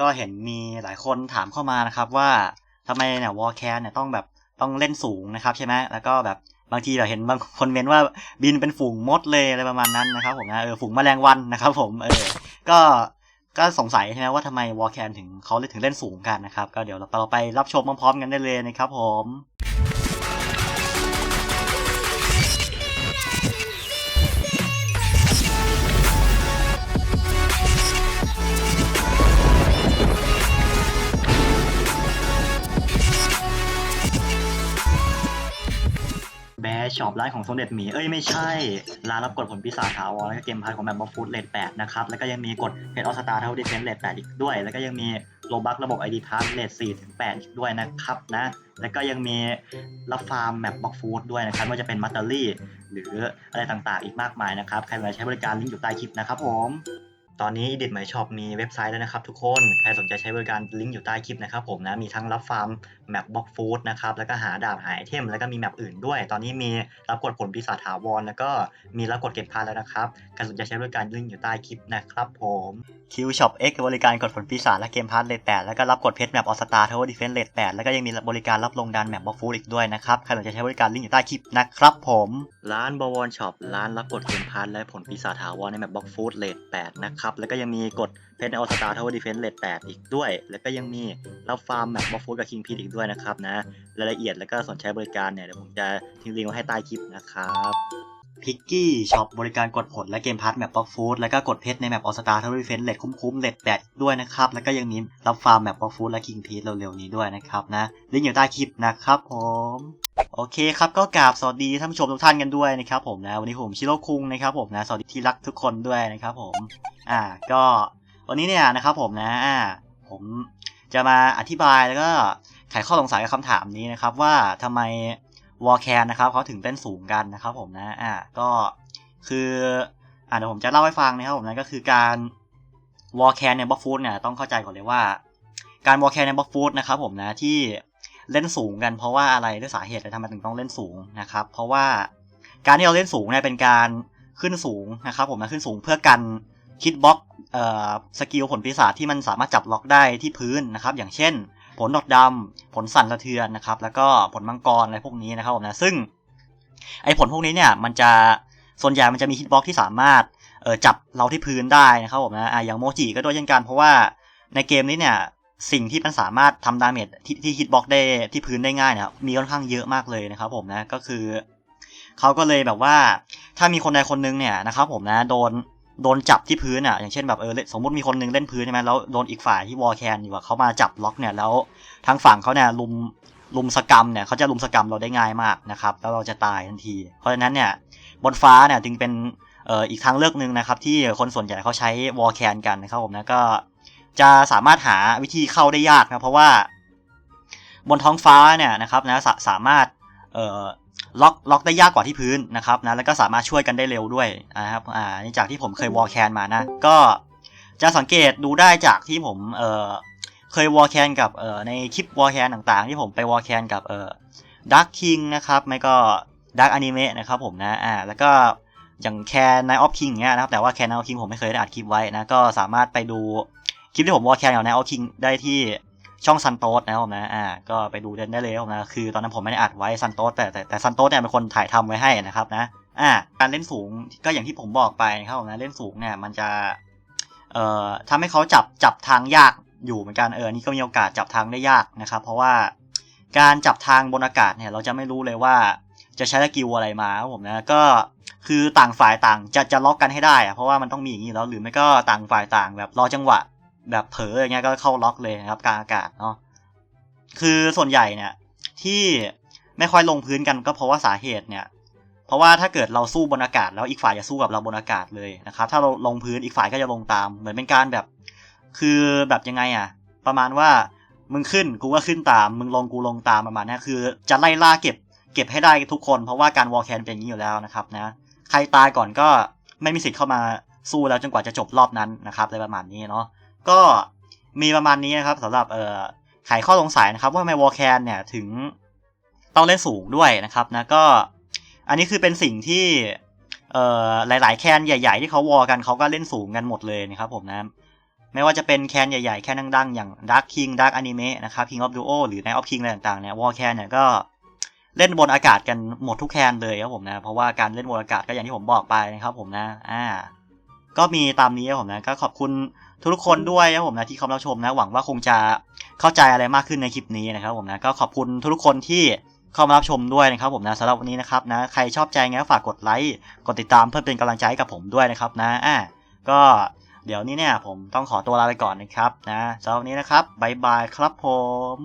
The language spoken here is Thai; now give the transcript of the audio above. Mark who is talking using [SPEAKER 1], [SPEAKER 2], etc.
[SPEAKER 1] ก็เห็นมีหลายคนถามเข้ามานะครับว่าทำไมเนี่ยวอลแคสเนี่ยต้องแบบต้องเล่นสูงนะครับใช่ไหมแล้วก็แบบบางทีเราเห็นบางคนเมนว่าบินเป็นฝูงมดเลยอะไรประมาณนั้นนะครับผมนะเออฝูงแมลงวันนะครับ ผมเออก็ก็สงสัยใช่ไหมว่าทำไมวอลแคนถึงเขาเลยถึงเล่นสูงกันนะครับ ก็เดี๋ยวเราไปรับชมพร้อมๆกันได้เลยนะครับผม ช็อปร้านของสมเด็จหมี เอ้ยไม่ใช่ ร้านรับกดผลปีศาจถาวรแล้วก็เกมพาร์ทของแบบบอฟฟูดเลทแปดนะครับ แล้วก็ยังมีกดเพจออสตาร์เท่าดิเฟนเลทแปดอีกด้วย แล้วก็ยังมีโลบักระบบ ID พาร์ทเลทสี่ถึงแปดอีกด้วยนะครับนะ แล้วก็ยังมีรับฟาร์มแมปบล็อกฟูดด้วยนะครับไม่ว่าจะเป็นมัตเตอรี่ หรืออะไรต่างๆอีกมากมายนะครับ ใครสนใจใช้บริการลิงก์อยู่ใต้คลิปนะครับผม ตอนนี้ดิดหมายช็อปมีเว็บไซต์แล้วนะครับทุกคน ใครสนใจใช้บริการลิงก์อยู่ใต้คลิปนะครับผมนะ มีทั้งรับฟาร์มแมปบล็อกฟูดนะครับ แล้วก็หาดาบหาไอเทม แล้วก็มีแมปอื่นด้วย ตอนนี้มีรับกดผลปีศาจถาวร แล้วก็มีรับกดเก็บพาร์ทแล้วนะครับ ใครสนใจใช้บริการลิงก์อยู่ใต้คลิปนะครับผมคิวช็อป X บริการกดผลปีศาจและเกมพาร์ทเลทแปดแล้วก็รับกดเพชรแมปออสตาร์ทาวเวอร์ดิเฟนเลทแปดแล้วก็ยังมีบริการรับลงดันแมปบล็อกฟูดอีกด้วยนะครับ ใครสนใจใช้บริการลิงก์อยู่ใต้คลิปนะครับผม ร้านบวรช็อปร้านรับกดเกมพาร์ทและผลปีศาจถาวรในแมปบล็อกฟูดเลทแปดนะครับแล้วก็ยังมีกดเพชรในออสตาร์ทาวเวอร์ดิเฟนเลทแปดอีกด้วย แล้วก็ยังมีรับฟาร์มแมปบล็อกฟูดกับคิงพีดอีกด้วยนะครับนะรายละเอียดแล้วก็สนใจบริการเนี่ยเดี๋ยวผมจะทิ้งลิงก์ไว้ให้ใต้คลิปนะครับพิกกี้ช็อปบริการกดผลและเกมพาร์ทแมปบล็อกฟูดแล้วก็กดเพชรในแมปออสตาร์ทาวเวอร์เฟนเลทคุ้มๆเลทแปดด้วยนะครับ แล้วก็ยังมีรับฟาร์มแมปบล็อกฟูดและคิงพีดเร็วๆนี้ด้วยนะครับนะลิงก์อยู่ใต้คลิปนะครับผมโอเคครับก็กราบสวัสดีท่านผู้ชมทุกท่านกันด้วยนะครับผมนะวันนี้ผมชิโร่คุงนะครับผมนะสวัสดีที่รักทุกคนด้วยนะครับผม อ่า ก็วันนี้เนี่ยนะครับผมนะอ่าผมจะมาอธิบายแล้วก็ไขข้อสงสัยกับคำถามนี้นะครับ ว่าทำไมวอลแคนนะครับเขาถึงเต้นสูงกันนะครับผมนะอ่าก็คืออ่าเดี๋ยวผมจะเล่าให้ฟังนะครับผมนะก็คือการวอลแคนในบล็อกฟูดเนี่ยต้องเข้าใจก่อนเลยว่า การวอลแคนในบล็อกฟูดนะครับผมนะที่เล่นสูงกันเพราะว่าอะไรด้วยสาเหตุอะไรทำไมถึงต้องเล่นสูงนะครับ เพราะว่าการที่เราเล่นสูงเนี่ยเป็นการขึ้นสูงนะครับผมนะขึ้นสูงเพื่อกัน คิดบล็อกสกิลผลปีศาจที่มันสามารถจับล็อกได้ที่พื้นนะครับ อย่างเช่น ผลดอกดำผลสั่นสะเทือนนะครับ แล้วก็ผลมังกรอะไรพวกนี้นะครับผมนะซึ่งไอ้ผลพวกนี้เนี่ยมันจะส่วนใหญ่มันจะมีฮิตบ็อกที่สามารถจับเราที่พื้นได้นะครับผมนะออย่างโมจิก็ด้วยเช่นกันเพราะว่าในเกมนี้เนี่ยสิ่งที่มันสามารถทำดาเมจที่ที่ฮิตบ็อกได้ที่พื้นได้ง่ายเนี่ยมีค่อนข้างเยอะมากเลยนะครับผมนะก็คือเขาก็เลยแบบว่าถ้ามีคนใดคนหนึงเนี่ยนะครับผมนะโดน โดนจับที่พื้นอะ อย่างเช่นแบบเออสมมติมีคนนึงเล่นพื้นใช่ไหมแล้วโดนอีกฝ่ายที่วอลแคนอยู่อะเขามาจับล็อกเนี่ยแล้วทางฝั่งเขาเนี่ยลุมลุมสกรรมเนี่ยเขาจะลุมสกรรมเราได้ง่ายมากนะครับแล้วเราจะตายทันที เพราะฉะนั้นเนี่ยบนฟ้าเนี่ยจึงเป็นเอ่ออีกทางเลือกหนึ่งนะครับที่คนส่วนใหญ่เขาใช้วอลแคนกันนะครับผมนะก็จะสามารถหาวิธีเข้าได้ยากนะเพราะว่า บนท้องฟ้าเนี่ยนะครับนะสาสามารถเอ่อ ล็อกล็อกได้ยากกว่าที่พื้นนะครับนะแล้วก็สามารถช่วยกันได้เร็วด้วยนะครับอ่าจากที่ผมเคยวอลแคนมานะ ก็จะสังเกตดูได้จากที่ผมเอ่อเคยวอลแคนกับเอ่อในคลิปวอลแคนต่างๆ ที่ผมไปวอลแคนกับเอ่อดักคิงนะครับไม่ก็ดักอนิเมะนะครับผมนะอ่าแล้วก็อย่างแคนไนออฟคิงเนี้ยนะครับแต่ว่าแคนไนออฟคิงผมไม่เคยได้อัดคลิปไว้นะก็สามารถไปดูคลิปที่ผมวอลแคนกับไนออฟคิงได้ที่ ช่องซันโตสนะครับผมนะ อ่า ก็ไปดูเดินได้เลยครับผมนะ คือตอนนั้นผมไม่ได้อัดไว้ซันโตสแต่แต่แต่ซันโตสเนี่ยเป็นคนถ่ายทำไว้ให้นะครับนะ อ่า การเล่นสูงก็อย่างที่ผมบอกไปนะครับผมนะ เล่นสูงเนี่ยมันจะ เอ่อทำให้เขาจับจับทางยากอยู่เหมือนกัน เออ นี่ก็มีโอกาสจับทางได้ยากนะครับ เพราะว่าการจับทางบนอากาศเนี่ยเราจะไม่รู้เลยว่าจะใช้สกิลอะไรมาครับผมนะ ก็คือต่างฝ่ายต่างจะจะล็อกกันให้ได้อะเพราะว่ามันต้องมีอย่างนี้แล้วหรือไม่ก็ต่างฝ่ายต่างแบบรอจังหวะ แบบเผลออย่างเงี้ยก็เข้าล็อกเลยนะครับกลางอากาศเนาะคือส่วนใหญ่เนี่ยที่ไม่ค่อยลงพื้นกันก็เพราะว่าสาเหตุเนี่ย เพราะว่าถ้าเกิดเราสู้บนอากาศ แล้วอีกฝ่ายจะสู้กับเราบนอากาศเลยนะครับ ถ้าเราลงพื้นอีกฝ่ายก็จะลงตาม เหมือนเป็นการแบบ คือแบบยังไงอะประมาณว่ามึงขึ้นกูก็ขึ้นตาม มึงลงกูลงตามประมาณนี้คือ จะไล่ล่าเก็บ เก็บให้ได้ทุกคน เพราะว่าการวอลแคนเป็นอย่างนี้อยู่แล้วนะครับนะ ใครตายก่อนก็ไม่มีสิทธิ์เข้ามาสู้แล้วจนกว่าจะจบรอบนั้นนะครับอะไรประมาณนี้เนาะ ก็มีประมาณนี้นะครับสำหรับเอ่อไขข้อสงสัยนะครับ ว่าทำไมวอลแคนเนี่ยถึงต้องเล่นสูงด้วยนะครับนะก็อันนี้คือเป็นสิ่งที่เอ่อหลาย ๆ แคนใหญ่ ๆ ที่เขาวอลกันเขาก็เล่นสูงกันหมดเลยนะครับผมนะไม่ว่าจะเป็นแคนใหญ่ ๆ แคนดัง ๆ อย่าง Dark King Dark Anime นะครับ King of Duo หรือ Night of King อะไรต่าง ๆ เนี่ยวอลแคนเนี่ยก็เล่นบนอากาศกันหมดทุกแคนเลยครับผมนะ เพราะว่าการเล่นบนอากาศก็อย่างที่ผมบอกไปนะครับผมนะ อ่า ก็มีตามนี้ครับผมนะก็ขอบคุณทุกๆคนด้วยครับผมนะที่เข้ามารับชมนะหวังว่าคงจะเข้าใจอะไรมากขึ้นในคลิปนี้นะครับผมนะก็ขอบคุณทุกๆคนที่เข้ามารับชมด้วยนะครับผมนะสำหรับวันนี้นะครับนะใครชอบใจไงก็ฝากกดไลค์กดติดตามเพื่อเป็นกำลังใจให้กับผมด้วยนะครับนะอ่าก็เดี๋ยวนี้เนี่ยผมต้องขอตัวลาไปก่อนนะครับนะสำหรับวันนี้นะครับบ๊ายบายครับผม